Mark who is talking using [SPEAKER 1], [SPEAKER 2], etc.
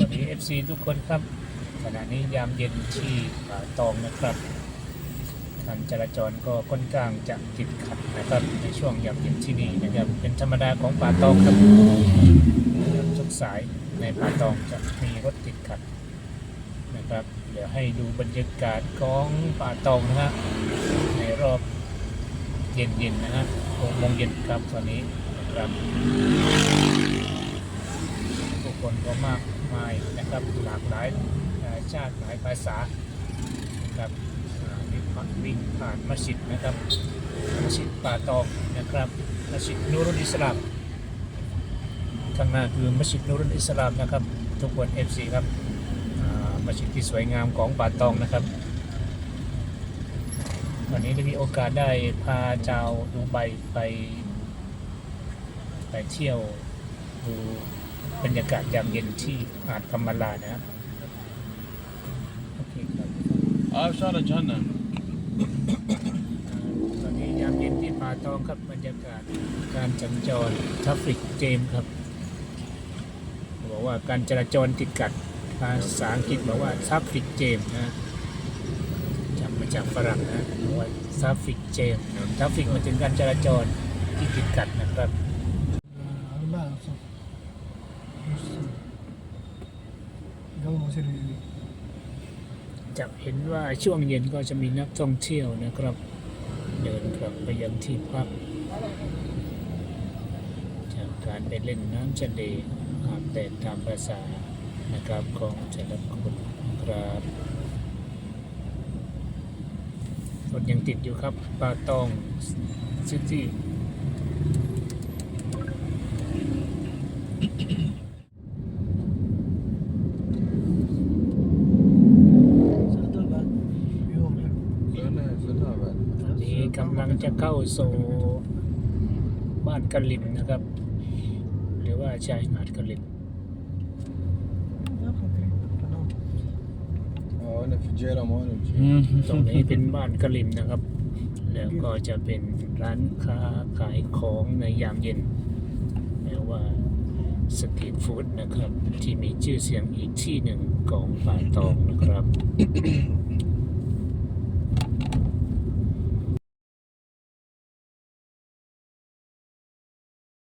[SPEAKER 1] วัสดี FC ทุกคนครับ ขณะนี้ยามเย็นที่ป่าตองนะครับการจราจรก็ค่อนข้างจะติดขัดนะครับในช่วงยามเย็นที่นี่นะครับเป็นธรรมดาของป่าตองครับทุกสายในป่าตองจะมีรถติดขัดนะครับ เดี๋ยวให้ดูบรรยากาศของป่าตองนะฮะในรอบเย็นๆนะฮะหกโมงเย็นครับตอนนี้นะครับ คนก็มากมายนะครับหลากหลายชาติหลายภาษานะครับอ่าวิ่งผ่านวิ่งผ่านมัสยิดนะครับมัสยิดป่าตองนะครับมัสยิดนูรุลอิสลามข้างหน้าคือมัสยิดนูรุลอิสลามนะครับทุกคน FC ครับมัสยิดที่สวยงามของป่าตองนะครับวันนี้ได้มีโอกาสได้พาชาวดูไบไป ไปเที่ยวดู บรรยากาศยามเย็นที่หาดกำมะลานะ โอเคครับ
[SPEAKER 2] I've shot a Jannah.
[SPEAKER 1] ตอนนี้ยามเย็นที่ป่าตองครับบรรยากาศการจัญจรทัฟฟิกเจมครับบอกว่าการจราจรติดกัดภาษาอังกฤษบอกว่าทัฟฟิกเจมนะจำมาจากฝรั่งนะว่าทัฟฟิกเจมทัฟฟิกมันถึงการจราจรที่ติดกัดนะครับ
[SPEAKER 3] ทะเล
[SPEAKER 1] จะเห็นว่าช่วงเย็นก็จะมีนักท่องเที่ยวนะครับ เดินกลับไปยังที่พักจากการไปเล่นน้ำทะเลอาบแดดตามภาษานะครับของแต่ละคนครับรถยังติดอยู่ครับปาตองซิตี้ ตอนนี้กำลังจะเข้าสู่บ้านกะลิมนะครับ หรือว่าชายหาดกะลิม ตรงนี้เป็นบ้านกะลิมนะครับ แล้วก็จะเป็นร้านค้าขายของในยามเย็นเรียว่าสตรีทฟู้ดนะครับ ที่มีชื่อเสียงอีกที่หนึ่งของป่าตองนะครับ